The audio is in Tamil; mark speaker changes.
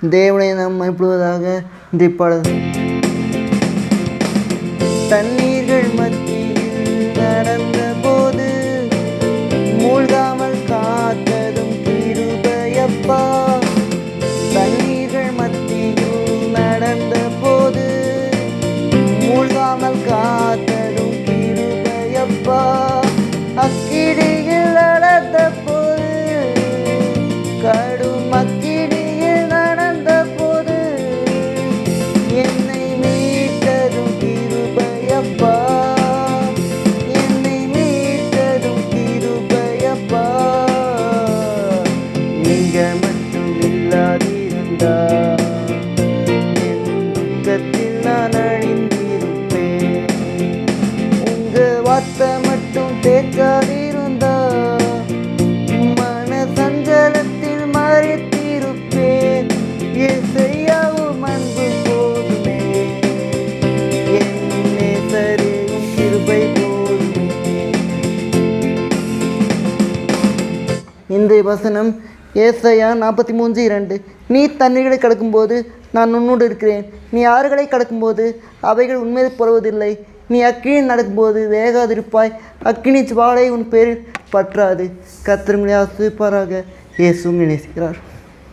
Speaker 1: தேவனை நாம் மயப்படுவதாக இந்த பாடல் தண்ணீர்கள் மத்தியில் நடந்த போது மூழ்காமல் காத்ததும் கிருபையப்பா. தண்ணீர்கள் மத்தியில் நடந்த போது மூழ்காமல் காத்த இல்லாதிருந்தா துக்கத்தில் நான் அழிந்திருப்பேன் உங்க வார்த்தை மட்டும் தேக்காதிருந்தா மன சஞ்சலத்தில் மறைத்திருப்பேன். இசையாவும் அன்பு போதுமே. என் கிருபை போதுமே. இந்த வசனம் ஏசையா நாற்பத்தி மூன்று இரண்டு. நீ தண்ணீர்களை கடக்கும்போது நான் உன்னோடு இருக்கிறேன். நீ ஆறுகளை கடக்கும்போது அவைகள் உண்மையில் புறவதில்லை நீ அக்கினி நடக்கும்போது வேகாதிருப்பாய். அக்கினி ஜுவாலை உன் பேரில் பற்றாது. கத்திரங்களை ஆசிப்பாராக இயேசுவும் நினைக்கிறார்